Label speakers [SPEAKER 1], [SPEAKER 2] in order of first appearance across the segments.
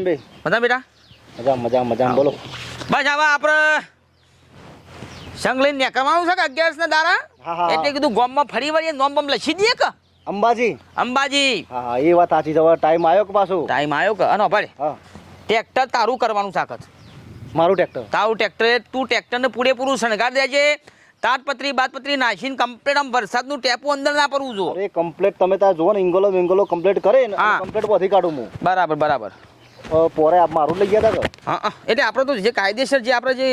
[SPEAKER 1] જય અંબે મજા બેટા?
[SPEAKER 2] મજા મજા મજા બોલો.
[SPEAKER 1] બસ હવે આપણે સંગ લઈને નીકળવાનું છે કે અગિયારસ ના દારા. એટલે કીધું ગામમાં ફરી વળી નોમ બમ લખી દઈએ કે?
[SPEAKER 2] અંબાજી.
[SPEAKER 1] અંબાજી.
[SPEAKER 2] હા એ વાત સાચી છે. ટાઈમ આવ્યો કે પાછું?
[SPEAKER 1] ટાઈમ આવ્યો કે? અનો ભાઈ ટ્રેક્ટર તારું કરવાનું સાકત
[SPEAKER 2] મારું ટ્રેક્ટર?
[SPEAKER 1] તારું ટ્રેક્ટર તું ટ્રેક્ટરને પૂરેપૂરું શણગાર દેજે. તાટપત્રી બાતપત્રી નાખીને કમ્પ્લેટ આમ વરસાદનું ટેપો અંદર ના પડવું જો.
[SPEAKER 2] એ કમ્પ્લેટ તમે ત્યાં જુઓ ને ઇંગોલો વિંગોલો કમ્પ્લેટ કરે ને. કમ્પ્લેટ પછી કાઢું હું.
[SPEAKER 1] બરાબર બરાબર.
[SPEAKER 2] પોરે આપ મારું લઈ ગયા હતા કે
[SPEAKER 1] હા હા. એટલે આપણે તો જે કાયદેસર જે આપણે જે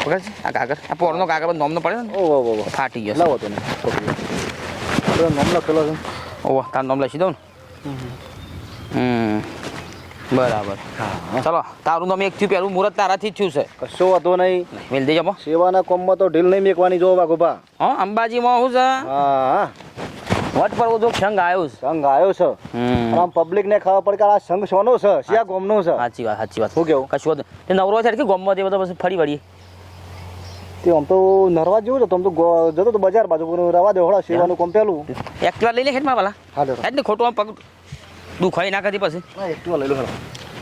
[SPEAKER 1] પકડ આ કાગળ. આ પોરનો કાગળ નોમનો પડે ને?
[SPEAKER 2] ઓહો ઓ ઓ ઓ.
[SPEAKER 1] ફાટી ગયો.
[SPEAKER 2] લાવો તને. આપણે નોમ લખેલો છે.
[SPEAKER 1] ઓહો તાર નોમ લખી દઉં ને? હમ. બરાબર.
[SPEAKER 2] હા.
[SPEAKER 1] ચલો તારું નામ એક થયું પહેલું મુહૂર્ત તારાથી જ થયું છે.
[SPEAKER 2] કશો વાંધો નહીં.
[SPEAKER 1] મેલ દેજો
[SPEAKER 2] સેવાના કોમમાં તો ઢીલ નહીં મેકવાની જો વાઘુબા
[SPEAKER 1] હા અંબાજીમાં શું છે.
[SPEAKER 2] હા હા.
[SPEAKER 1] વટ પર જો સંઘ આવ્યો છે.
[SPEAKER 2] સંઘ આવ્યો છે. આમ પબ્લિક ને ખબર પડે કે આ સંઘ સોનો છે શિયા ગોમનો છે.
[SPEAKER 1] સાચી વાત સાચી વાત.
[SPEAKER 2] શું કેવું?
[SPEAKER 1] કશું. તે નવરો છે કે ગોમમાં તે બધો પછી ફરી વળીએ.
[SPEAKER 2] તે આમ તો નરવા જેવું છે તો આમ તો જતો તો બજાર બાજુ રવા દે હોળા સેવાનું કોમ પેલું.
[SPEAKER 1] એક્ટિવા લઈ લે હેડ મારા વાલા
[SPEAKER 2] હાલો
[SPEAKER 1] હેડ ને ખોટું આમ પગ દુખાઈ ના કરતી પછી.
[SPEAKER 2] એકટીવા લઈ લો હેડો.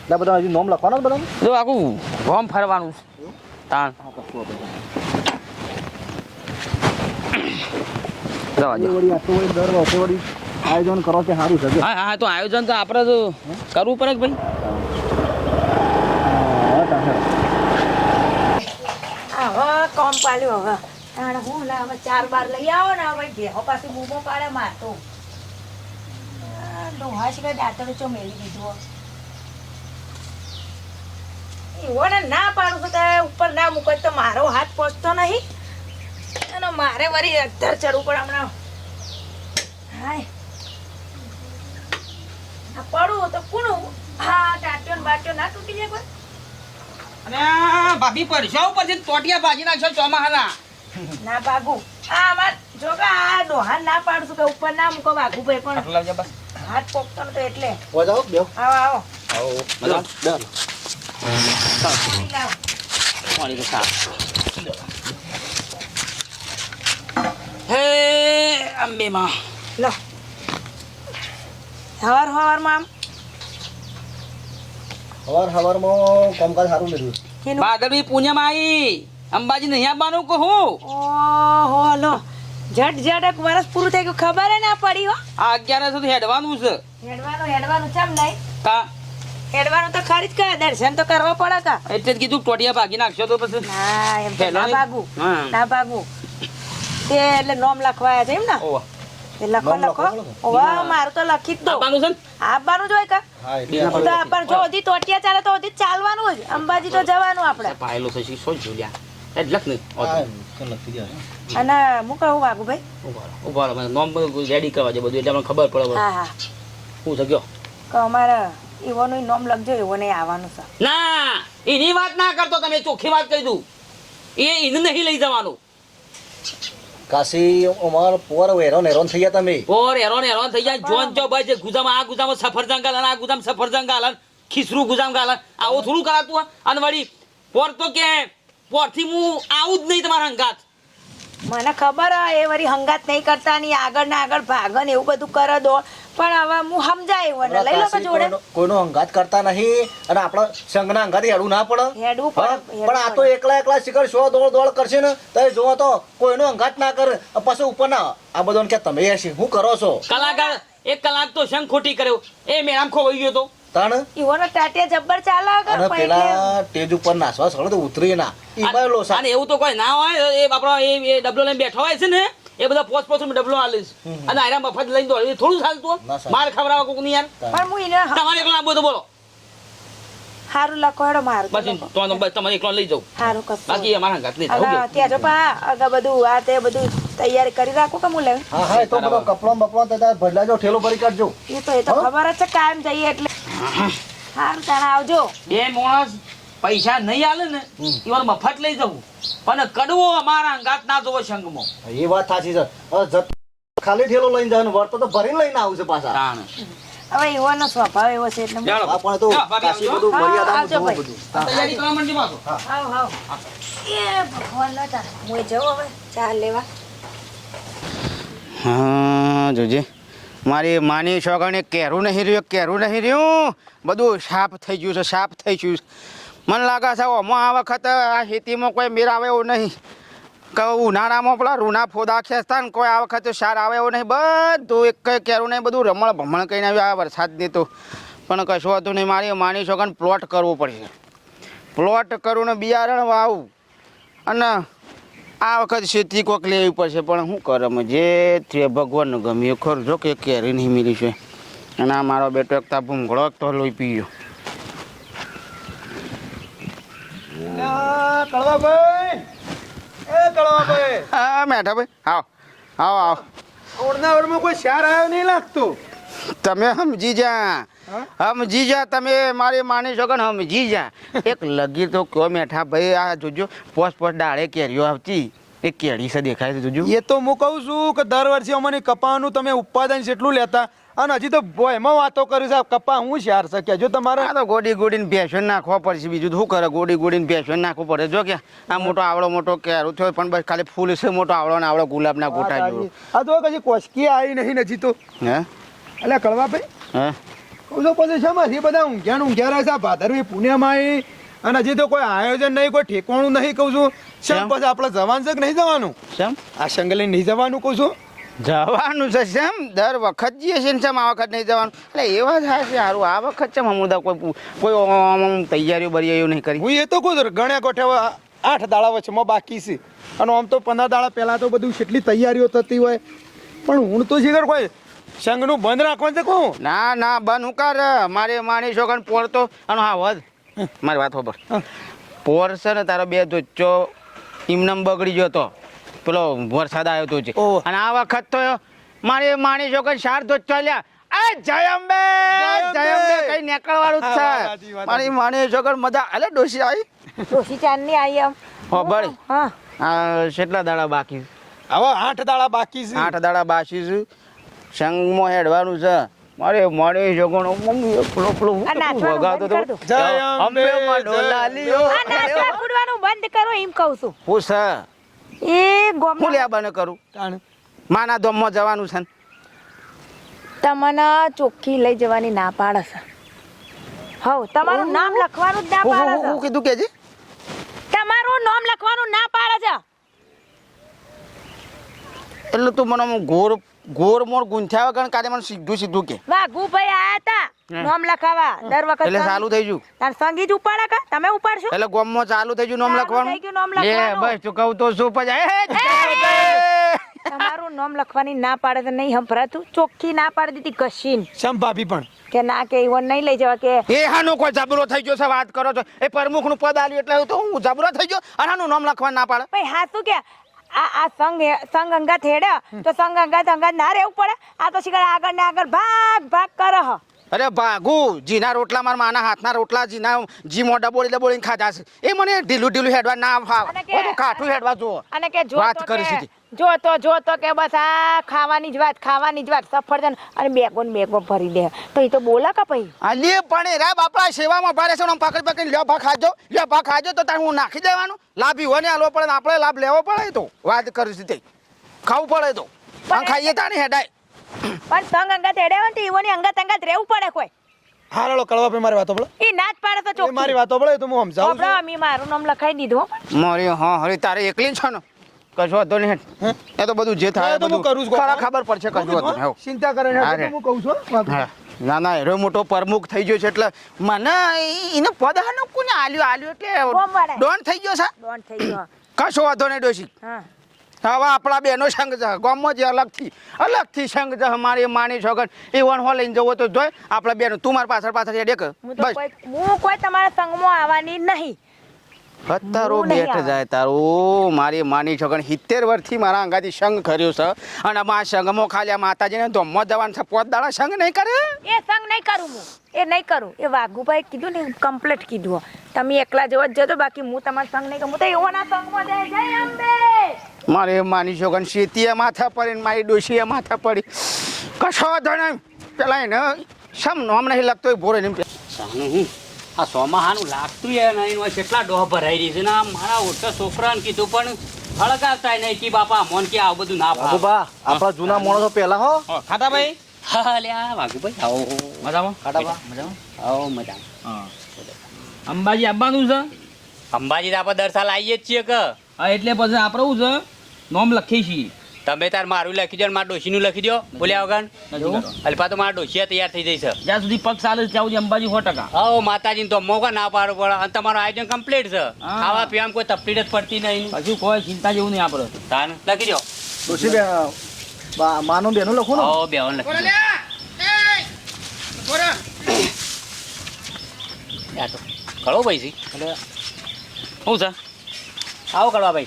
[SPEAKER 2] ના બધા હજી નોમ લખવાના બધા
[SPEAKER 1] જો આખું ગોમ ફરવાનું તાણ. જવા
[SPEAKER 2] દર વર્ષે આયોજન કરો તે સારું છે.
[SPEAKER 1] હા હા તો આયોજન તો આપણે તો કરવું પડે કે ભાઈ?
[SPEAKER 3] હવે કોમ પાલ્યું હવે. તાણે હું લા હવે ચાર બાર લઈ આવો ને ભાઈ ભેહો પાસે બૂમો પાડે મારતો ડોહા છે કે દાંતણ ચો મેલી દીધો એવો ને ના પાડું છું ઉપર ના મૂકો તો મારો હાથ પહોંચતો નહીં. અને મારે વરી અધર ચડવું પડે હમણાં. હાય. આ પડું તો કુણું. હા ટાટ્યો ને બાટ્યો ના તૂટી જાય કોઈ?
[SPEAKER 1] ભાભી ભાજી નાખશો ચોમાહાના.
[SPEAKER 3] ના આ વાત જો કે આ ડોહાન ના પાડું છું કે ઉપર ના મૂકો ભાગુ ભાઈ પણ.
[SPEAKER 1] લાવજો બસ.
[SPEAKER 3] હાથ પોકતો તો એટલે.
[SPEAKER 2] હો જાઓ બેહો?
[SPEAKER 3] આવો આવો.
[SPEAKER 1] આવો મજા
[SPEAKER 2] બેહો.
[SPEAKER 3] પાણી
[SPEAKER 1] પાણી તો સાફ. હે અંબે માં.
[SPEAKER 3] લો. હવાર હવારમાં હવાર
[SPEAKER 2] હવાર સવારમાં કામકાજ સારું લીધું
[SPEAKER 1] બાદરવી પૂનમ આવી અંબાજી નહીં આવવાનું કહું
[SPEAKER 3] ઓહો લો. જટ જટ એક વર્ષ પૂરું થઈ ગયું. ખબર હે ના પડી હો.
[SPEAKER 1] આ અગિયાર સુધી હેડવાનું છે.
[SPEAKER 3] હેડવાનું હેડવાનું ચમ નહીં
[SPEAKER 1] કા?
[SPEAKER 3] હેડવાનું તો ખરી જ કે દર્શન તો કરવા પડે કા.
[SPEAKER 1] એટલે જ કીધું ટોટિયા ભાગી નાખશો તો પછી.
[SPEAKER 3] ના એમ ના ભાગું. ના ભાગું. તે એટલે નોમ લખવાયા છે એમ ને? એ લખો લખો. ઓવા મારું તો લખી જ દો
[SPEAKER 1] આવવાનું છે
[SPEAKER 3] આપવાનું જ હોય કા? તો આપણ જો હજી તોટિયા ચાલે તો હજી ચાલવાનું જ. અંબાજી તો જવાનું આપણે.
[SPEAKER 1] પાયલો છે શું જોડ્યા? એટલે લખ નહીં
[SPEAKER 3] અને હું કહું વાઘુભાઈ?
[SPEAKER 1] ઊભા રહો મને નોમ રેડી કરવા છે બધું એટલે મને ખબર પડે
[SPEAKER 3] હા હા. કે અમારે એવોનું નોમ લખજો એવો નહીં આવવાનું છે.
[SPEAKER 1] ના એની વાત ના કરતો તમે ચોખ્ખી વાત કહી દઉં. એ એને નહીં લઈ જવાનું.
[SPEAKER 2] કાશી, અમાર પોર હેરોન હેરોન થઈ ગયા તમે.
[SPEAKER 1] પોર હેરોન હેરોન થઈ ગયા. જોન જો જે ગુજામાં, આ ગુજામાં સફરજન ગાલન આ ગુજામ સફરજન ગાલન ખીસરું ગુજામ ગાલન આવું થોડું કરાતું? અને વળી પોર તો કે, પોરથી હું આવું જ નહીં તમારા હંગાત.
[SPEAKER 3] મને ખબર હે, એ વળી હંગાત નહીં કરતા ની આગળ ને આગળ ભાગન એવું બધું કરે દો. પણ હવે હું સમજાય એવું ને લઈ લો જોડે.
[SPEAKER 2] કોઈનો- હંગાત કરતા નહીં અને આપણા સંઘના અંગાત હેડું ના પડે. હેડું
[SPEAKER 3] પડે
[SPEAKER 2] પણ આ તો એકલા એકલા શિખર શો દોડ દોડ કરશે ને તો એ જોવો તો કોઈનો અંગાત ના કરે. પછી ઉપર ના આ બધો કે તમે હશે હું કરો છો?
[SPEAKER 1] કલાકાર એક કલાક તો શંખ ખોટી કર્યો. એ મેળામ ખોવાઈ ગયો તો.
[SPEAKER 2] તાણ?
[SPEAKER 3] ઈવોનો ટાટિયા જબ્બર ચાલે પણ
[SPEAKER 2] પેલા તેજ ઉપર નાસવા સળો તો ઉતરી ના. ઈ બાય
[SPEAKER 1] અને એવું તો કોઈ ના હોય એ આપણો એ ડબલો લઈને બેઠો હોય છે ને એ બધા પોચ પોચ ડબલો આલીશ અને આયરા મફત લઈને દોડી. થોડું ચાલતું?
[SPEAKER 2] ના.
[SPEAKER 1] માર ખવડાવવા કોક નહીં યાર.
[SPEAKER 3] પણ હું એને
[SPEAKER 1] તમારે એકલા બોલો.
[SPEAKER 3] સારું લખો હેડો મારું
[SPEAKER 1] બસ
[SPEAKER 3] તો
[SPEAKER 1] તો બસ તમારે એકલો લઈ જાઉં
[SPEAKER 3] હારું કસ
[SPEAKER 1] બાકી અમારા હંગાત નહીં. જાઉં
[SPEAKER 3] ત્યાં જો પા આગા બધું આ તે બધું તૈયારી કરી રાખો કે હું લેવું
[SPEAKER 2] હા હા તો બધો કપડો બપડો તે તાર ભરલા જો ઠેલો ભરી કાઢજો.
[SPEAKER 3] એ તો એ તો ખબર જ છે કાયમ જઈએ એટલે. હારું તાણે આવજો.
[SPEAKER 1] બે માણસ પૈસા નહીં આલે ને ઈવર મફત લઈ જવું. પણ કડવો અમારા અંગાત ના જોવો સંગમો
[SPEAKER 2] એ વાત સાચી છે. ખાલી ઠેલો લઈને જવાનું વર્તો તો ભરીને લઈને આવું છે પાછા.
[SPEAKER 3] હવે એવાનો સ્વભાવ એવો છે એટલે હા
[SPEAKER 2] પણ તો કાશી બધું
[SPEAKER 3] હા,
[SPEAKER 2] મર્યાદામાં
[SPEAKER 3] આવજો
[SPEAKER 2] જોવું
[SPEAKER 3] ભાઈ.
[SPEAKER 2] બધું.
[SPEAKER 1] તૈયારી કરવા માંડજો પાછો.
[SPEAKER 3] હાવ હાવ એ ભગવાન ના હું જવું હવે ચા લેવા.
[SPEAKER 4] હા જોજે. મારી માની છોકરાને કેરું નહીં રહ્યું કેરું નહીં રહ્યું. બધું સાફ થઈ ગયું છે સાફ થઈ ગયું છે. મને લાગે છે ઓમાં આ વખત આ ખેતીમાં કોઈ મેર આવે એવું નહીં. કે ઉનાળામાં પેલા રૂના ફોદા ખેંચતા ને કોઈ આ વખતે સાર આવે એવું નહીં. બધું એક કંઈ કેરું નહીં, બધું રમણ ભમણ કહીને આવ્યું આ વરસાદ તો. પણ કશું હતું નહીં, મારી માની છોકરાને પ્લોટ કરવો પડશે. પ્લોટ કરું ને બિયારણ વાવું. અને આ વખત શેતી કોક લેવી પડશે, પણ શું કરે જે તે ભગવાનને ગમ્યું. એ ખરું, જો કે કેરી નહીં મિલી છે. અને આ મારો બેટો એકતા ભૂંગળો તો લોહી પીયો
[SPEAKER 5] કળવાભાઈ એ
[SPEAKER 4] હા મેઠા ભાઈ. આવો. આવો આવો.
[SPEAKER 5] ઓળના કોઈ શાર આવ્યો નહીં લાગતું?
[SPEAKER 4] તમે સમજી જા. સમજી જા તમે મારી માની શકો ને સમજી જા. એક લગી તો કયો મેઠા ભાઈ આ જોજો પોસ પોસ ડાળે કેરીઓ આવતી. એ છે દેખાય છે જોજો.
[SPEAKER 5] એ તો હું કહું છું કે દર વર્ષે અમને કપાનું તમે ઉત્પાદન જેટલું લેતા અને હજી તો એમાં વાતો કરી છે કપા હું શાર શક્યા કેજો તમારે
[SPEAKER 4] આ તો ગોડી ગોડીને ભેંસો નાખવા પડશે બીજું શું કરે? ગોડી ગોડીને ભેંસો નાખવું પડે. જો કે આ મોટો આવડો મોટો કેરો થયો પણ બસ ખાલી ફૂલ છે મોટો આવડો ને આવડો ગુલાબના ગોટા જેવું.
[SPEAKER 5] આ તો કશી કોશકી આવી નહીં નથી તો.
[SPEAKER 4] હે?
[SPEAKER 5] એટલે કળવા ભાઈ?
[SPEAKER 4] હે?
[SPEAKER 5] કહું તો પછી શેમાં? એ બધા ઊંઘ્યા ને ઊંઘ્યા રહે છે. ભાદરવી પુણ્યમાં આવી અને હજી તો કોઈ આયોજન નહીં કોઈ ઠેકવાનું નહીં કહું છું. શેમ? પછી આપણે જવાનું છે કે નહીં જવાનું?
[SPEAKER 4] શેમ?
[SPEAKER 5] આ સંગલી નહીં જવાનું કહું છું.
[SPEAKER 4] જવાનું છે શેમ? દર વખત જઈએ છીએ ને શેમ? આ વખત નહીં જવાનું. એટલે એવા થાય છે સારું આ વખત છે અમુદા કોઈ કોઈ તૈયારીઓ બરિયારીઓ નહીં કરી.
[SPEAKER 5] હું એ તો કહું છું ગણ્યા ગોઠ્યા આઠ દાડા વચ્ચેમાં બાકી છે. અને આમ તો પંદર દાડા પહેલાં તો બધું કેટલી તૈયારીઓ થતી હોય. પણ હું તો શીખર કોઈ સંઘનું બંધ રાખવાનું છે કહું
[SPEAKER 4] ના ના બંધ હું કર. મારે માની છોકરાને પોરતો અને હા વધ. મારી વાત ખબર. પોર છે ને તારો બે ધોચો ઇમનમ બગડી ગયો તો. પેલો વરસાદ આવ્યો તો છે અને આ વખત તો મારી માણી છોકરી ચાર ધોચો ચાલ્યા. એ જયંબે
[SPEAKER 5] જયંબે!
[SPEAKER 4] જયંબે કઈ નીકળવાનું છે. મારી માની છોકરી મજા અલે ડોસી આવી
[SPEAKER 3] ડોશી ચાંદની આવી એમ.
[SPEAKER 4] હો બળી.
[SPEAKER 3] હા
[SPEAKER 4] કેટલા દાડા બાકી?
[SPEAKER 5] હવે આઠ દાડા બાકી છે.
[SPEAKER 4] આઠ દાડા બાકી છે. સંગમાં હેડવાનું છે. મારે મારી છોકરો મમ્મી
[SPEAKER 3] બંધ
[SPEAKER 4] તો
[SPEAKER 3] કર આ બંધ એમ કહું છું.
[SPEAKER 4] હું છે
[SPEAKER 3] એ
[SPEAKER 4] હું
[SPEAKER 3] ગોમ
[SPEAKER 4] લ્યા બને કરું?
[SPEAKER 5] તાણ.
[SPEAKER 4] માના ધોમમાં જવાનું છે ને.
[SPEAKER 3] તમને ચોખ્ખી લઈ જવાની ના પાડે છે. હવ તમારું નામ લખવાનું જ ના
[SPEAKER 4] હું-
[SPEAKER 3] પાડે
[SPEAKER 4] હું-
[SPEAKER 3] છે.
[SPEAKER 4] હું કીધું કે જી?
[SPEAKER 3] તમારું નામ લખવાનું ના પાડે છે.
[SPEAKER 4] એટલે તું મને આમ ગોર ગોર મોર ગુંથ્યા વગર કાલે મને સીધું સીધું કે.
[SPEAKER 3] વાઘુભાઈ આયા હતા? નોમ લખાવા. દર વખત
[SPEAKER 4] એટલે ચાલુ થઈ ગયું.
[SPEAKER 3] તાર સંગીત ઉપાડે કા? તમે ઉપાડશો?
[SPEAKER 4] એટલે ગોમમાં ચાલુ થઈ ગયું નોમ લખવાનું?
[SPEAKER 3] થઈ ગયું નામ લખવાનું.
[SPEAKER 4] બસ તું કહું તો શું પછી.
[SPEAKER 3] તમારું નામ લખવાની ના પાડે તો નહીં સંભળાતું ચોખ્ખી ના પાડી દીધી કશીન.
[SPEAKER 5] ભાભી પણ.
[SPEAKER 3] કે ના કે ઈવન નહીં લઈ જવા કે.
[SPEAKER 4] એ હાનો કોઈ જબરો થઈ ગયો છે વાત કરો છો. એ પ્રમુખનું પદ આલ્યું એટલે તો હું જબરો થઈ ગયો. અને આનું નામ લખવા ના પાડે.
[SPEAKER 3] ભાઈ હા શું કે? આ આ સંગ સંગ અંગાત હેડે તો સંગ અંગાત અંગાત ના રહેવું પડે. આ તો શીખર આગળ ને આગળ ભાગ ભાગ કરે હ.
[SPEAKER 4] અરે ભાગુ જીના રોટલા મારા માના હાથના રોટલા જીના જી મોઢા બોળી ડબોળીને ખાધા છે. એ મને ઢીલું ઢીલું હેડવા ના ફાવે. કાઠું હેડવા જુઓ.
[SPEAKER 3] અને કે જો
[SPEAKER 4] વાત કરી સીધી.
[SPEAKER 3] જો તો જો તો કે બસ આ ખાવાની જ વાત ખાવાની જ વાત. સફરજન અને બેગો ને બેગો ભરી દે. તો એ તો બોલા કા પછી
[SPEAKER 4] અલી પણ એ રા બાપડા સેવામાં ભારે છે પકડી પકડી લ્યો ભા ખાજો લ્યો ભા ખાજો તો તાર હું નાખી દેવાનું? લાભ હોય ને આલો પડે આપણે લાભ લેવો પડે તો. વાત કરું છું તે. ખાવું પડે તો. પણ ખાઈએ તા ને હેડાય.
[SPEAKER 3] પણ તંગ અંગત હેડે હોય ને તો ઈવોની અંગત અંગત રહેવું પડે કોઈ.
[SPEAKER 5] હારળો કળવા પે મારી વાતો પડે
[SPEAKER 3] એ ના જ પાડે તો
[SPEAKER 5] ચોક મારી વાતો પડે તો હું સમજાવું
[SPEAKER 3] બાપરા, મી મારું નામ લખાઈ દીધું.
[SPEAKER 4] મારી હા હરી તારે એકલી છે ને? કશો હતો નહીં. એ તો બધું જે થાય
[SPEAKER 5] તો કરું છું
[SPEAKER 4] ખરા ખબર પડશે કશું હતું નહીં.
[SPEAKER 5] ચિંતા કરે ને
[SPEAKER 4] હા
[SPEAKER 5] કહું છું
[SPEAKER 4] ના ના એરો મોટો પ્રમુખ થઈ ગયો છે એટલે મને એને પદ હાનો કોને આલ્યો આલ્યો એટલે ડોન થઈ ગયો છે?
[SPEAKER 3] ડોન થઈ ગયો.
[SPEAKER 4] કશો વાંધો નહીં ડોશી.
[SPEAKER 3] હા.
[SPEAKER 4] હવે આપણા બેનો સંગ છે ગામમાં જે અલગથી અલગથી સંગ છે મારી માની છોકર. એ વન હો લઈને જવો તો જોઈ આપણા બેનો. તું મારી પાછળ પાછળ હેડે કર બસ.
[SPEAKER 3] હું કોઈ તમારા સંગમાં આવવાની નહીં. નહીં
[SPEAKER 4] બેઠ
[SPEAKER 3] ઓ
[SPEAKER 4] જાય તારું. મારી માની છોકર સિત્તેર વર્ષથી મારા અંગાથી સંગ કર્યો છે. અને મા સંગમાં ખાલી આ માતાજીને ધોમમાં જવાનું છે. પોત દાડા સંગ નહીં કરે?
[SPEAKER 3] એ સંગ નહીં કરું હું. એ નહીં કરું. એ વાઘુભાઈ કીધું ને કમ્પ્લીટ કીધું તમે એકલા જવા જ જતો બાકી હું તમારા સંગ નહીં કરું. હું તો એવોના સંગમાં જાય. જય અંબે!
[SPEAKER 4] મારે માની છોકર શેતીએ માથા પડી મારી ડોશીએ માથા પડી. કશો ધણ પેલા એને સમ નોમ નહીં લાગતો એ ભોરે નહીં
[SPEAKER 6] આ સોમાહાનું લાગતું એ નહીં હોય કેટલા ડોહ ભરાઈ રહી છે. ને આ મારા ઓછા છોકરાને કીધું પણ હળગાવતા નહીં કે બાપા મોન કે આવું બધું ના ફાવે
[SPEAKER 2] બા આપણા જૂના માણસો પહેલા હો.
[SPEAKER 1] ખાતા ભાઈ?
[SPEAKER 6] હા લ્યા વાઘુભાઈ આવો.
[SPEAKER 1] મજામાં?
[SPEAKER 2] ખાટાબા
[SPEAKER 1] મજામાં?
[SPEAKER 6] આવો મજા
[SPEAKER 1] અંબાજી આવવાનું છે?
[SPEAKER 6] અંબાજી તો આપણે દર સાલ આવીએ જ છીએ કે.
[SPEAKER 1] હા એટલે પછી આપણે શું છે? નોમ લખીએ છીએ.
[SPEAKER 6] તમે તાર મારું લખી દો મારા ડોશીનું લખી દો બોલ્યા વગર? અલ્પા તો મારા ડોશીયા તૈયાર થઈ જશે છે
[SPEAKER 1] જ્યાં સુધી પગ ચાલે છે ત્યાં સુધી અંબાજી સો ટકા.
[SPEAKER 6] આવો માતાજીને તો મોકા ના પાડો પડે. અને તમારું આયોજન કમ્પ્લીટ છે.
[SPEAKER 1] હા.
[SPEAKER 6] ખાવા પીવામાં કોઈ તકલીફ જ પડતી નહીં.
[SPEAKER 1] હજુ કોઈ ચિંતા જેવું નહીં આપણે.
[SPEAKER 6] તાન લખી દો.
[SPEAKER 2] ડોશી બે માનો બેનો લખો ને.
[SPEAKER 6] આવો બેહન લખી દો. તો કળો ભાઈ સી.
[SPEAKER 1] શું છે?
[SPEAKER 6] આવો કળવા ભાઈ.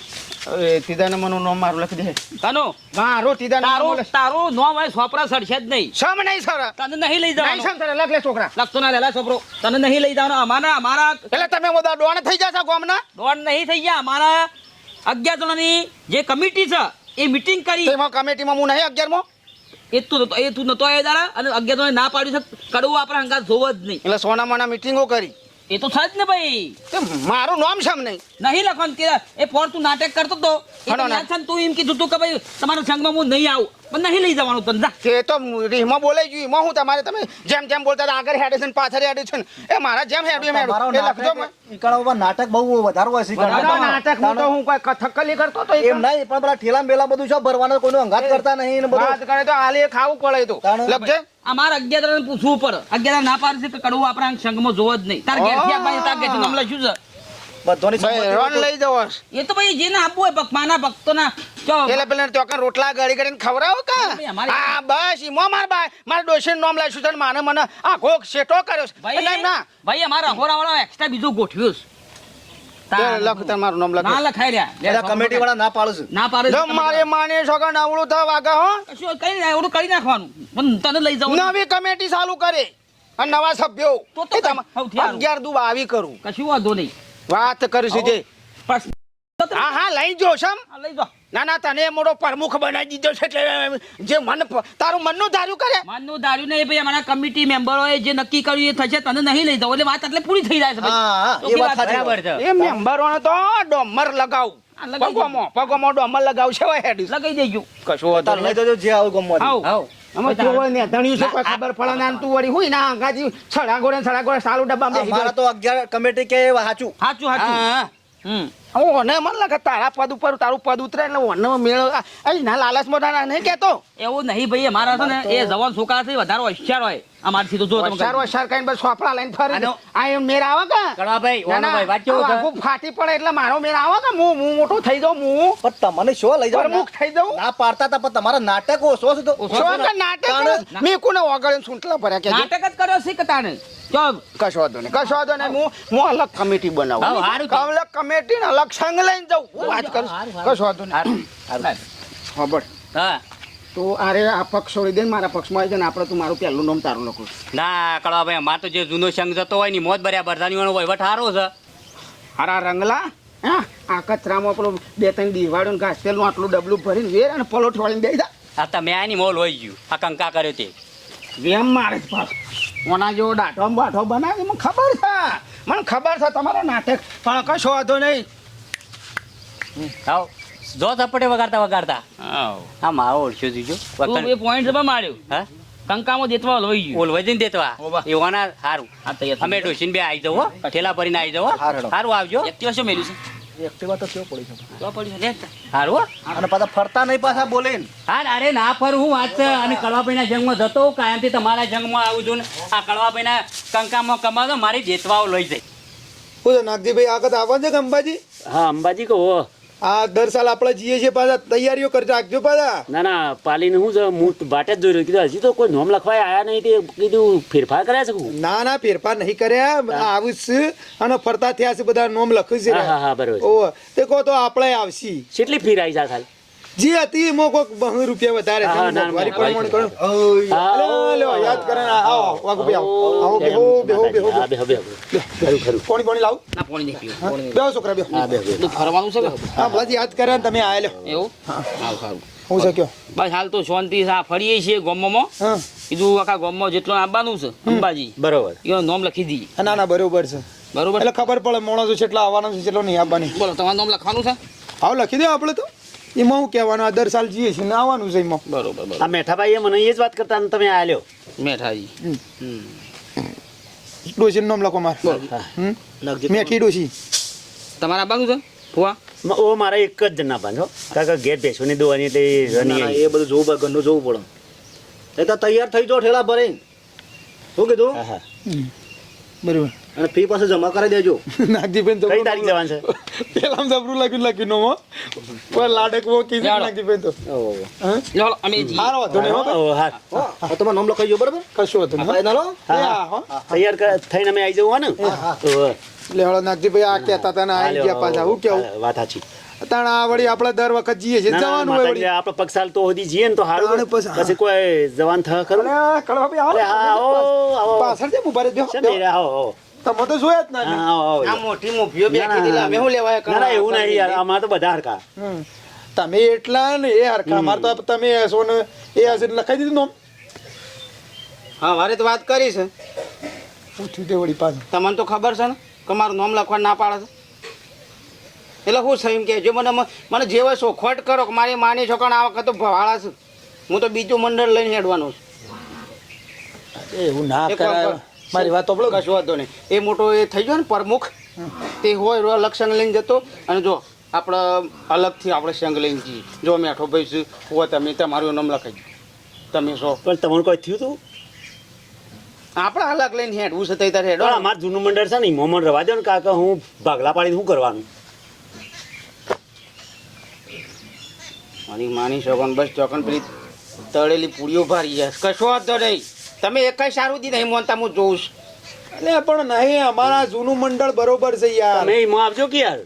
[SPEAKER 4] તીદાને મનું નોમ મારું લખી દે.
[SPEAKER 1] કાનો
[SPEAKER 4] મારું તીદાને
[SPEAKER 1] તારું તારો નોમ હોય છોપરા સડશે જ નહીં.
[SPEAKER 4] સમ નહીં સર?
[SPEAKER 1] તને નહીં લઈ
[SPEAKER 4] નહીં
[SPEAKER 1] જવાનું
[SPEAKER 4] સમ તને લખ લે છોકરા.
[SPEAKER 1] લખતો ના લેલા છોકરો તને નહીં લઈ જવાનો. અમારા અમારા
[SPEAKER 4] એટલે તમે બધા ડોણ થઈ જશો ગામના?
[SPEAKER 1] દોડ નહીં થઈ ગયા. અમારા અગિયાર જણાની જે કમિટી છે એ મિટિંગ કરી.
[SPEAKER 4] એમાં કમિટીમાં હું નહીં અગિયારમાં?
[SPEAKER 1] એ તું નતો એ તું નતો એ દાડા અને અગિયાર ના પાડ્યું છે. કડવું આપણે હંગાત જોવો જ નહીં.
[SPEAKER 4] એટલે સોનામાના મિટિંગો કરી.
[SPEAKER 1] એ તો થાય જ ને ભાઈ.
[SPEAKER 4] મારું નામ છે નહીં.
[SPEAKER 1] નહીં લખવાનું કે એ ફોન તું નાટક કરતો તો. તું એમ કીધું તું કે ભાઈ તમારા સંગમાં હું નહીં આવું. પણ નહીં લઈ જવાનું તને જા.
[SPEAKER 4] તે તો રીમાં બોલાઈ ગયું. એમાં હું તમારે તમે જેમ જેમ બોલતા હતા આગળ હેડે છે ને પાછળ હેડે છે ને. એ મારા જેમ હેડ્યું એમ હેડું એ લખજો
[SPEAKER 2] નાટક ઈકાળા બાબા નાટક બહુ વધારે હોય છે
[SPEAKER 4] નાટક? હું તો હું કોઈ કથકલી કરતો તો
[SPEAKER 2] એમ નહીં પણ પેલા ઠેલા મેલા બધું છે ભરવાનો કોઈનો અંગાત કરતા નહીં ને
[SPEAKER 4] વાત
[SPEAKER 2] બધું
[SPEAKER 4] કરે તો હાલે ખાવું પડે તો. લખજે.
[SPEAKER 1] અમારે અગિયાર પૂછવું પડે. અગિયાર ના પાડશે છે કે કડવું આપણા સંઘમાં જોવો જ નહીં. તાર ઘેરથી આ ભાઈ તાર ઘેરથી નામ લખ્યું છે.
[SPEAKER 2] બધાની
[SPEAKER 4] રોન લઈ જવો.
[SPEAKER 1] એ તો ભાઈ જેને આપવું હોય ભક્તમાના ભક્તોના
[SPEAKER 4] એટલે પેલા ચોકન રોટલા ગળી કરીને ખવડાવો કા? હા બસ ઈમો માર બા મારા ડોશીનું નામ લાવ્યું છે માને મને આખો શેટો કર્યો
[SPEAKER 1] ભાઈ
[SPEAKER 4] ના.
[SPEAKER 1] ભાઈ અમારા હોરાવાળા એક્સ્ટ્રા બીજું ગોઠવ્યું છે.
[SPEAKER 4] તે
[SPEAKER 1] તાર-
[SPEAKER 4] લખ તાર મારું નામ
[SPEAKER 1] ના લખાઈ રહ્યા.
[SPEAKER 2] કમિટી વાળા ના પાડું છે.
[SPEAKER 1] ના પાડે
[SPEAKER 4] જો મારે માને છોકરા વાગા હો?
[SPEAKER 1] કશું કઈ નહીં એવડું કરી નાખવાનું. પણ તને લઈ જવાનું.
[SPEAKER 4] નવી કમિટી ચાલુ કરે. અને નવા સભ્યો.
[SPEAKER 1] તો તો
[SPEAKER 4] એ તમ-
[SPEAKER 1] સૌથી સારું.
[SPEAKER 4] અગિયાર દુ આવી કરું.
[SPEAKER 1] કશું વાંધો નહીં.
[SPEAKER 4] વાત કરીશું જે. હા હા લઈ જો સમ
[SPEAKER 1] લઈ જાઓ.
[SPEAKER 4] ના ના તને મોટો પ્રમુખ બનાવી દીધો છે એટલે જે મન તારું મનનું ધાર્યું કરે.
[SPEAKER 1] મનનું ધાર્યું નહીં ભાઈ અમારા કમિટી મેમ્બરોએ જે નક્કી કર્યું એ થશે તને નહીં લઈ જાવ એટલે વાત એટલે પૂરી થઈ જાય છે ભાઈ.
[SPEAKER 2] હા હા એ વાત
[SPEAKER 6] બરાબર છે.
[SPEAKER 4] એ મેમ્બરોને તો ડોમર લગાવ. પગોમાં પગોમાં ડોમર લગાવ છે હોય
[SPEAKER 1] લગાઈ દેજો.
[SPEAKER 4] કશું વાંધો
[SPEAKER 2] લઈ જજો જે આવું ગમવા
[SPEAKER 1] આવ.
[SPEAKER 6] આવો.
[SPEAKER 4] અમે તો ને ધણ્યું છે કોઈ ખબર પડે ના તું વળી હોય ના અંગાજી સડા ગોળે સાલું ડબ્બા
[SPEAKER 2] માં તો અગિયાર કમેટી કે હાચું. સાચું
[SPEAKER 1] સાચું સાચું
[SPEAKER 4] હા.
[SPEAKER 1] હમ.
[SPEAKER 4] ઓને મને લાગે તારા પદ ઉપર તારું પદ ઉતરે એટલે ઓને મેળ અહીં ના લાલચમાં ના નહીં કેતો
[SPEAKER 1] એવું નહીં ભાઈ અમારા છે ને એ જવાન છોકરા છે વધારે હોશિયાર હોય. અમારથી તો જો તમે
[SPEAKER 4] વસાર વસાર કઈ બસ સોપડા લઈને ફરે. આ એમ મેળ આવે કે?
[SPEAKER 6] કળવા ભાઈ ઓનો ભાઈ વાત કેવું
[SPEAKER 4] આખું ફાટી પડે એટલે મારો મેળ આવે કે? હું હું મોટો થઈ જાઉં હું
[SPEAKER 2] પણ તમને શો લઈ જાવ
[SPEAKER 4] મુખ થઈ જાઉં?
[SPEAKER 2] ના પાડતા તા પણ તમારા નાટક ઓછો છે તો
[SPEAKER 4] શું કે નાટક? મેં કોને ઓગળીને સૂંટલા ભર્યા કે?
[SPEAKER 1] નાટક જ કર્યો છે કે તાણે?
[SPEAKER 4] કશો વાંધો નહીં કશો વાંધો નહીં હું હું અલગ કમિટી બનાવું. અલગ કમિટી ને અલગ સંઘ લઈને જાઉં. હું વાત કરું કશો વાંધો નહીં.
[SPEAKER 6] હા.
[SPEAKER 4] તો અરે આ પક્ષ છોડી દે મારા પક્ષમાં આવી જાય આપણે તું મારું પહેલું નામ તારું લખું
[SPEAKER 6] ના કળવા ભાઈ અમાર તો જે જૂનો સંઘ જતો હોયની મોત ભર્યા બરસાની વાળો વહીવટ સારો છે.
[SPEAKER 4] હારા રંગલા હા? આ કચરામાં પેલું બે ત્રણ દિવાળું ઘાસ તેલનું આટલું ડબલું ભરીને વેર અને પલોઠ વાળીને દઈ દા
[SPEAKER 6] આ તમે આની મોલ હોય ગયું આ કંકા કર્યો તે.
[SPEAKER 4] વેમ મારે જ પાછો. ઓના જેવો ને બાઢો બનાવી મને ખબર છે. મને ખબર છે તમારો નાટક પણ કશો વાંધો નહીં.
[SPEAKER 6] આવો. જો થપટે વગાડતા વગાડતા. આ મારો ઓળખ્યો દીજો
[SPEAKER 1] તું એ પોઈન્ટ છે માર્યો
[SPEAKER 6] હા?
[SPEAKER 1] કંકામાં દેતવા લોઈ ગયું.
[SPEAKER 6] ઓલવાઈ જઈને દેતવા. એવાના સારું અમે ડોસીને બે આવી જવો ઠેલા ભરીને આવી જવો સારું આવજો.
[SPEAKER 1] એક્ટિવા શું મેલ્યું છે?
[SPEAKER 2] એક્ટિવા તો કેવું પડી છે?
[SPEAKER 1] તો છે?
[SPEAKER 6] સારું
[SPEAKER 2] અને પાછા ફરતા નહીં પાછા બોલે
[SPEAKER 6] હા અરે ના વાત છે. અને કડવાભાઈના જંગમાં જતો કાયમથી તમારા જંગમાં આવું છું ને. આ કડવાભાઈના કંકામાં કમાતો મારી જેતવાઓ લઈ જાય.
[SPEAKER 5] હું નાગજીભાઈ આગળ આવવાનું છે કે અંબાજી?
[SPEAKER 7] હા અંબાજી કહો
[SPEAKER 5] આ દર સાલ આપણે જઈએ છીએ પાછા તૈયારીઓ કરતા રાખજો પાછા.
[SPEAKER 7] ના ના પાલીને હું હું બાટે જ જોઈ રહ્યો કીધું હજી તો કોઈ નોમ લખવાય આયા નહીં તે કીધું ફેરફાર કર્યા છે
[SPEAKER 5] ના ના ફેરફાર નહીં કર્યા. આવું છે અને ફરતા થયા છે બધા નોમ લખ્યું છે.
[SPEAKER 7] હા હા હા બરોબર
[SPEAKER 5] ઓ તે કહો તો આપણે આવશી.
[SPEAKER 7] કેટલી ફીર આવી જા ખાલી
[SPEAKER 5] જે હતી એમાં કોઈક બહુ રૂપિયા વધારે છે. મોંઘવારી પ્રમાણે
[SPEAKER 7] ભાઈ.
[SPEAKER 5] કરો.
[SPEAKER 7] હા.
[SPEAKER 5] યાદ કરે આવો વાઘુભાઈ આવો. આવો બેહો બેહો બેહો
[SPEAKER 7] હા બે બે ખરું ખરું.
[SPEAKER 5] કોણી કોણી લાવ.
[SPEAKER 1] ના પોણી નહીં પીવું
[SPEAKER 5] બેહો છોકરા બેહો.
[SPEAKER 7] હા બે બે
[SPEAKER 1] ફરવાનું છે
[SPEAKER 5] હા બસ યાદ કરે ને તમે આયા લ્યો
[SPEAKER 1] એવું સારું સારું
[SPEAKER 5] હું છે
[SPEAKER 1] બસ હાલ તો શાંતિ આ ફરીએ છીએ ગામમાં. કીધું આખા ગામમાં જેટલું આવવાનું છે અંબાજી.
[SPEAKER 7] બરોબર.
[SPEAKER 1] એનું નામ લખી દઈએ.
[SPEAKER 5] ના ના બરોબર છે.
[SPEAKER 1] બરોબર?
[SPEAKER 5] એટલે ખબર પડે માણસો કેટલા આવવાનું છે જેટલો નહીં આવવાની
[SPEAKER 1] બોલો તમારું નામ લખવાનું છે?
[SPEAKER 5] હા લખી દો આપણે તો. એમાં હું કહેવાનું આ દર સાલ જઈએ છીએ ને આવવાનું છે એમાં
[SPEAKER 1] બરોબર બરોબર.
[SPEAKER 7] આ મેઠાભાઈ મને એ જ વાત કરતા ને તમે આલ્યો
[SPEAKER 1] મેઠાજી
[SPEAKER 5] ડોસી નામ લખો મારે. મેઠી ડોસી
[SPEAKER 1] તમારા બાજુ છે? ફુવા
[SPEAKER 7] ઓ મારા એક જ જણના બાંધો કાકા ઘેર બેસવાની દોવાની એટલે એ
[SPEAKER 2] ના,
[SPEAKER 7] રની
[SPEAKER 2] એ બધું જોવું પડે ઘરનું જોવું પડે. એ તો તૈયાર થઈ જાઓ ઠેલા ભરે શું કીધું?
[SPEAKER 7] હા,
[SPEAKER 5] બરોબર.
[SPEAKER 2] અને ફી પાસે જમા કરાવી દેજો.
[SPEAKER 5] નાગજીબેન તો
[SPEAKER 7] કઈ તારીખ જવાનું છે?
[SPEAKER 5] પેલા જબરું લખ્યું લાગ્યું નો પર લાડક વો કીધું. નાગજીબેન તો.
[SPEAKER 7] ઓ
[SPEAKER 5] હા?
[SPEAKER 1] ચાલો અમે જી
[SPEAKER 5] હારો તો ને હો
[SPEAKER 7] હા.
[SPEAKER 2] હા. આ તમારું નામ લખાઈ જો બરાબર?
[SPEAKER 5] કશું હતું
[SPEAKER 2] હા,
[SPEAKER 7] હા, તૈયાર કર- થઈને અમે આવી જવું ને.
[SPEAKER 5] એટલે હળો નાગજીભાઈ આ કહેતા હતા ને આ ગયા પાછા. હું કેવું?
[SPEAKER 7] વાત સાચી.
[SPEAKER 5] તાણ આ વળી આપણે દર વખત જઈએ
[SPEAKER 7] ના,
[SPEAKER 5] જવાનું હોય વળી.
[SPEAKER 7] આપણે પક્ષાલ તો સુધી જઈએ ને તો હારું
[SPEAKER 5] પછી,
[SPEAKER 7] કોઈ જવાન થા ખરું?
[SPEAKER 5] અરે, કડવાભાઈ આવો.
[SPEAKER 7] આવો. આવો
[SPEAKER 5] પાછળ જે ઊભા રહેજો.
[SPEAKER 7] છે આવો આવો.
[SPEAKER 5] તમે તો જોયા જ ના
[SPEAKER 7] હા,
[SPEAKER 1] આ મોટી મોભીઓ બે અમે શું લેવાય
[SPEAKER 7] ના ના એવું નહીં યાર અમારે તો બધા હરકા
[SPEAKER 5] તમે એટલા ને એ હરખા. અમારે તો તમે ને એ હશે લખાઈ દીધું નામ
[SPEAKER 4] હા મારે તો વાત કરી છે.
[SPEAKER 5] પૂછ્યું તે વળી પાછું.
[SPEAKER 4] તમને તો ખબર છે ને કે મારું નામ લખવા ના પાડે છે. એટલે હું સહીમ એમ કે જો મને મને જેવો શોખવટ કરો કે મારી માની છોકરા આ વખત તો ભવાળા છે. હું તો બીજું મંડળ લઈને હેડવાનું છું.
[SPEAKER 5] એવું ના કરાય
[SPEAKER 4] કર.
[SPEAKER 5] મારી વાત તો
[SPEAKER 4] કશું વાંધો નહીં. એ મોટો એ થઈ ગયો ને પ્રમુખ તે હોય લક્ષણ લઈને જતો. અને જો આપણે અલગથી આપણે સંગ લઈને જઈએ. જો મેઠો ભાઈ છું હોય તમે તમારું નામ લખાઈ તમે છો.
[SPEAKER 7] પણ તમારું કોઈ થયું હતું
[SPEAKER 4] આપણે અલગ લઈને હેડવું છે તૈયાર હેડો.
[SPEAKER 7] અમાર જૂનું મંડળ છે ને મોમન રવા દો ને કાકા હું ભાગલા પાડીને શું કરવાનું?
[SPEAKER 4] મારી માની શકો બસ ચોકન પેલી તળેલી પૂરીઓ ભારી જાય કશો વાંધો નહીં. તમે એક સારું દી નહીં મોનતા હું જોઉં છું.
[SPEAKER 5] એટલે પણ નહીં અમારા જૂનું મંડળ બરોબર છે યાર.
[SPEAKER 7] તમે એમાં આવજો કે યાર?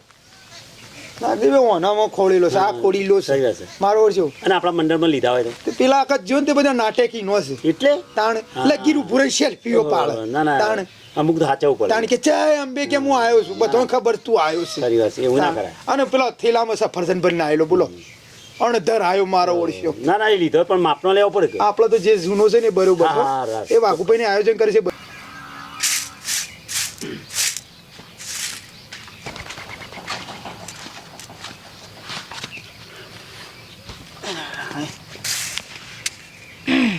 [SPEAKER 5] નાગદેવે ઓનામાં ખોળેલો છે આ મારો ઓર છે
[SPEAKER 7] અને આપણા મંડળમાં લીધા હોય તો?
[SPEAKER 5] પેલા આખા જીવન તે બધા નાટેકી નો છે.
[SPEAKER 7] એટલે?
[SPEAKER 5] તાણ લગીર ઉભું રહી સેલ્ફીઓ પાડે. તાણ.
[SPEAKER 7] અમુક સાચવવું
[SPEAKER 5] તાણ કે ચાય અંબે કે હું આવ્યો છું? બધાને ખબર તું આવ્યો છે.
[SPEAKER 7] એવું ના. કરાય.
[SPEAKER 5] અને પેલા થેલામાં સફરજન ભરીને આવેલો બોલો. અણધર આયો મારો ઓળખ્યો
[SPEAKER 7] ના ના એ લીધો પણ માપનો લેવો પડે કે?
[SPEAKER 5] આપણો તો જે જૂનો છે ને બરોબર એ વાઘુભાઈ આયોજન કરે છે.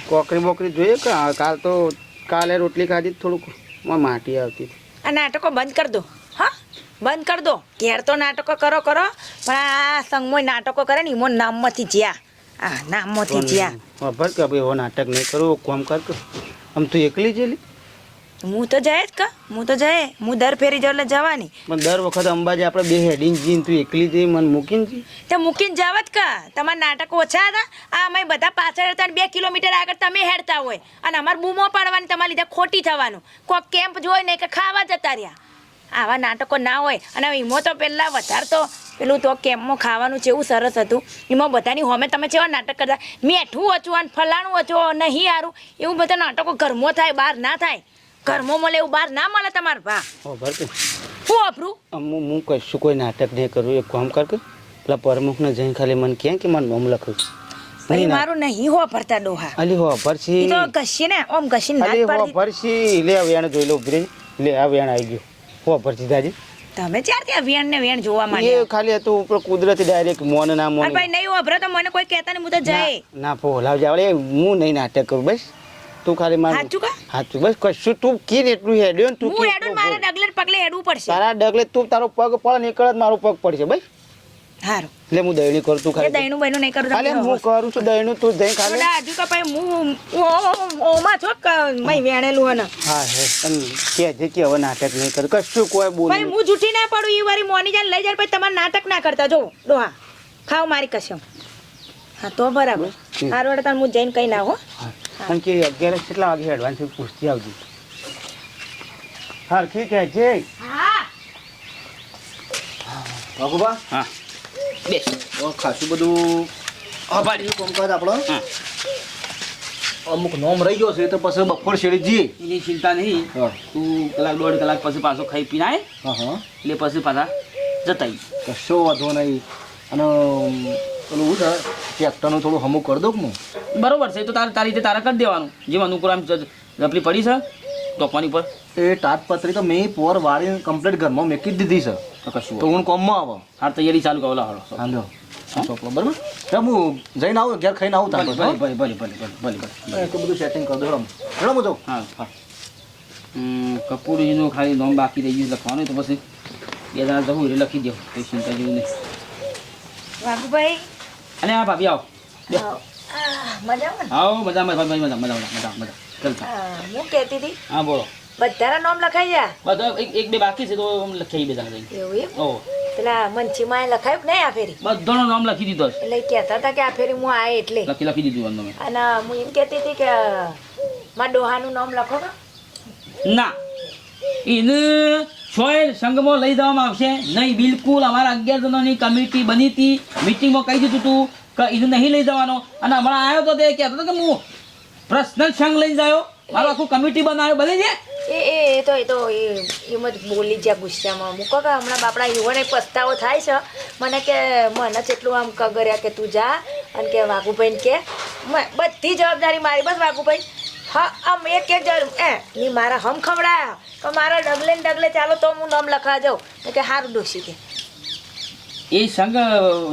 [SPEAKER 4] કોકરી બોકરી જોઈએ કે કાલ તો કાલે રોટલી ખાધી થોડુંક માટી આવતી
[SPEAKER 3] આ નાટકો બંધ કરી દો હા? બંધ કરી દો. ઘેર તો નાટકો કરો કરો. પણ આ સંગમોય નાટકો કરે ને એમાં નામમાંથી જ્યાં. આ નામમાંથી જ્યાં.
[SPEAKER 4] ખબર કે ભાઈ એવો નાટક નહીં કરું કોમ કર આમ તું એકલી જેલી?
[SPEAKER 3] હું તો જાય જ કા હું તો જાય. હું દર ફેરી જાઉં એટલે જવાની.
[SPEAKER 4] પણ દર વખત અંબાજી આપણે બે હેડિંગ જઈને તું એકલી જઈ મને મૂકીને જઈ
[SPEAKER 3] તે મૂકીને જાવ જ કા. તમારા નાટકો ઓછા હતા. આ અમે બધા પાછળ હતા બે કિલોમીટર આગળ તમે હેડતા હોય. અને અમારે બૂમો પાડવાની તમારી લીધે ખોટી થવાનું. કોઈ કેમ્પ જોઈ નહીં કે ખાવા જતા રહ્યા. આવા નાટકો ના હોય. અને એમાં તો પહેલાં વધારે તો પેલું તો કેમમાં ખાવાનું એવું સરસ હતું. એમાં બધાની હોમે તમે કેવા નાટક કરતા મેઠું ઓછું અને ફલાણું ઓછું નહીં સારું એવું બધા નાટકો ઘરમાં થાય બહાર ના થાય. ઘરમાં મળે એવું બહાર ના મળે તમારા ભા. હું વાપરું
[SPEAKER 4] હું હું કશું કોઈ નાટક નહીં કરું. એક કામ કર કે પેલા પ્રમુખને જઈને ખાલી મને ક્યાં કે મને નામ લખું.
[SPEAKER 3] ભાઈ મારું નહીં હો ભરતા ડોહા.
[SPEAKER 4] અલી હો
[SPEAKER 3] એ તો ઘસી ને ઓમ ઘસી ના
[SPEAKER 4] હો
[SPEAKER 3] પાડી.
[SPEAKER 4] લે વેણ જોઈ લો ઉભરી લે આ વેણ આવી ગયો. હો દાદી
[SPEAKER 3] તમે આ વેણ ને વેણ જોવા
[SPEAKER 4] એ ખાલી હતું ઉપર કુદરતી ડાયરેક્ટ મોન ના મોન.
[SPEAKER 3] ભાઈ નહીં વાપરો તો મને કોઈ કહેતા નહીં હું તો જાય.
[SPEAKER 4] ના પોલાવ જાવ હું નહીં નાટક કરું બસ. તું ખાલી મારું
[SPEAKER 3] સાચું કા?
[SPEAKER 4] સાચું બસ કશું તું કે એટલું હેડ્યો ને તું
[SPEAKER 3] હું હેડું મારા ડગલે પગલે હેડવું પડશે.
[SPEAKER 4] તારા ડગલે તું તારો પગ પડે નીકળે મારો પગ પડશે બસ.
[SPEAKER 3] સારું
[SPEAKER 4] એટલે હું દયણી કરું તું ખાલી
[SPEAKER 3] નહીં કરું
[SPEAKER 4] ખાલી હું કરું છું દયણું તું જઈ ખાલી.
[SPEAKER 3] હજુ તો ભાઈ હું ઓ- ઓ- ઓમાં છો મય વેણેલું હને?
[SPEAKER 4] હા હે અને કે જે કે હવે નાટક નહીં કરું. કશું કોઈ
[SPEAKER 3] ભાઈ હું જૂઠી ના પડું વારી મોની જાન લઈ જાય પછી તમારે નાટક ના કરતા. જો ડોહા ખાવ મારી કસમ હા તો બરાબર. હારું એટલે તાર હું જઈને કઈ ના હો.
[SPEAKER 4] કારણ કે અગિયાર કેટલા વાગે એડવાન્સ પૂછતી આવજો. હા ઠીક છે
[SPEAKER 3] હા.
[SPEAKER 1] હા.
[SPEAKER 2] ઓ, ખાસું બધું કામકાજ આપણો. અમુક નોમ રહી ગયો છે તો પછી બપોર શેરી જઈએ.
[SPEAKER 1] એની ચિંતા નહીં. તું કલાક દોઢ કલાક પછી પાછો ખાઈ પીને આવે
[SPEAKER 2] હા હા.
[SPEAKER 1] એટલે પછી પાછા જતા
[SPEAKER 2] કશો વાંધો નહીં. અને પેલું હું છે? ટ્રેક્ટરનું થોડું હમું કરી દઉં હું?
[SPEAKER 1] બરોબર છે તો તારે તારી રીતે તારે કરી દેવાનું. જેમ અનુકૂળ આમ રપલી પડી છે ટોકવાની પર
[SPEAKER 2] એ તાટપત્રી તો મેં પોર વાળી કમ્પ્લીટ ઘરમાં મેં કીધી દીધી છે.
[SPEAKER 1] કશું
[SPEAKER 2] તો હું કોમમાં આવો.
[SPEAKER 1] હાર તૈયારી ચાલુ કરો લાવો
[SPEAKER 2] હા લો ચોપડો બરાબર? તો હું જઈને આવું ઘેર ખાઈને આવું
[SPEAKER 1] ભલે
[SPEAKER 2] તાર
[SPEAKER 1] ભલે ભલે ભલે ભલે ભલે ભલે.
[SPEAKER 2] એટલું બધું સેટિંગ કરી દો હેડો હું જાઉં
[SPEAKER 1] હા. હા કપૂરજીનું ખાલી નોમ બાકી રહી ગયું લખવાનું તો પછી બે જણા જવું એટલે લખી દો કોઈ ચિંતા જેવું નહીં.
[SPEAKER 3] વાઘુભાઈ?
[SPEAKER 1] અને આ ભાભી આવો.
[SPEAKER 3] મજામાં
[SPEAKER 1] આવો મજામાં ભાઈ મજા મજા મજા મજા. મજા ચાલતા
[SPEAKER 3] હું કહેતી હતી.
[SPEAKER 1] હા બોલો.
[SPEAKER 3] બધાના નામ લખાઈ ગયા?
[SPEAKER 1] બધા એક બે બાકી છે તો લખાઈ લખી બે જણા.
[SPEAKER 3] એવું એમ?
[SPEAKER 1] ઓ.
[SPEAKER 3] પેલા મંચીમાં લખાયું કે નહીં આ ફેરી?
[SPEAKER 1] બધાનો નામ લખી દીધો છે.
[SPEAKER 3] એટલે કહેતા હતા કે આ ફેરી હું આ એટલે.
[SPEAKER 1] લખી લખી દીધું એમનું. મેં
[SPEAKER 3] અને હું એમ કહેતી હતી કે મારા ડોહાનું નામ લખો
[SPEAKER 1] ના. એને સોયલ સંઘમાં લઈ જવામાં આવશે. નહીં બિલકુલ અમારા અગિયાર જણાની કમિટી બની હતી. મિટિંગમાં કહી દીધું હતું કે એને નહીં લઈ જવાનો. અને હમણાં આવ્યો તો તે કહેતો હતો કે હું પર્સનલ સંઘ લઈને જાયો મારો આખું કમિટી બનાવ્યો. બની છે?
[SPEAKER 3] એ એ તો એ તો એ એમ જ બોલી જ્યાં ગુસ્સામાં મૂકો કે હમણાં બાપડા યુવાને પસ્તાવો થાય છે. મને કે મને જેટલું આમ કગર્યા કે તું જા. અને કે વાઘુભાઈને કે. બધી જવાબદારી મારી બસ વાઘુભાઈ. હા આમ એક એક એ ની મારા હમ ખવડાયા. તો મારા ડગલે ને ડગલે ચાલો તો હું નામ લખવા જાઉં. કે હારું ડોસી કે.
[SPEAKER 1] એ સંઘ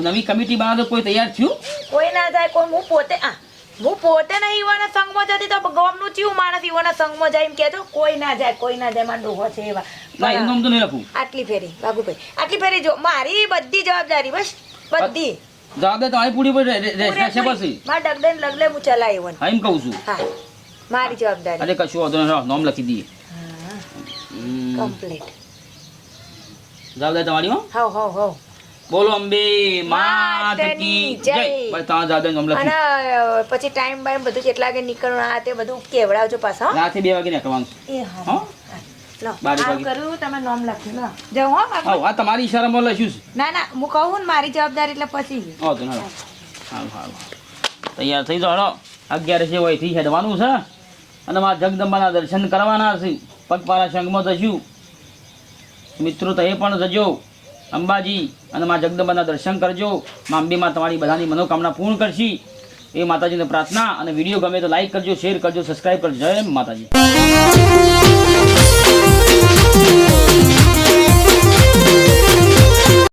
[SPEAKER 1] નવી કમિટી બનાવતો કોઈ તૈયાર થયું?
[SPEAKER 3] કોઈ ના જાય કોઈ હું પોતે આ હું પોતે ના ઈવાના સંગમાં જતી તો ગામનું ચીવું માણસ ઈવાના સંગમાં જાય એમ કહેતો કોઈ ના જાય કોઈ ના જાય મારા ડોહો છે એવા.
[SPEAKER 1] તો નહીં
[SPEAKER 3] આટલી ફેરી બાબુભાઈ આટલી ફેરી જો મારી બધી જવાબદારી બસ બધી.
[SPEAKER 1] જવાબદાર તમારી પૂરી પર રહેશે પછી.
[SPEAKER 3] મારા ડગલે લગલે હું ચલાવી વન
[SPEAKER 1] એમ કહું છું.
[SPEAKER 3] હા મારી જવાબદારી.
[SPEAKER 1] અરે કશું વાંધો નહીં નામ લખી દઈએ.
[SPEAKER 3] કમ્પ્લીટ
[SPEAKER 1] જવાબદાર તમારી હો.
[SPEAKER 3] હા હા
[SPEAKER 1] બોલો અંબે માત કી
[SPEAKER 3] જય.
[SPEAKER 1] બસ તમારા જવાબદાર નામ
[SPEAKER 3] અને પછી ટાઈમ બાઈમ બધું કેટલા વાગે નીકળવાનું આ તે બધું કેવડાવજો પાછા હો?
[SPEAKER 1] રાતે બે વાગે નીકળવાનું
[SPEAKER 3] એ હા.
[SPEAKER 1] હા.
[SPEAKER 3] લો. તમે નામ લખ્યું લો. જાઉં હો બાબુ?
[SPEAKER 1] હા તમારી ઈશારામાં લખ્યું છે.
[SPEAKER 3] ના ના હું કહું ને મારી જવાબદારી એટલે પછી
[SPEAKER 1] હા તો ના તૈયાર થઈ જાઓ અગિયાર છે વયથી હેડવાનું છે. અને મારા જગદંબાના દર્શન કરવાના છે. પગપાળા સંઘમાં જશું. મિત્રો તો એ પણ જજો. અંબાજી અને મા જગદંબાના દર્શન કરજો. મા અંબીમાં તમારી બધાની મનોકામના પૂર્ણ કરશી. એ માતાજીને પ્રાર્થના અને વીડિયો ગમે તો લાઈક કરજો શેર કરજો સબસ્ક્રાઈબ કરજો. જય માતાજી.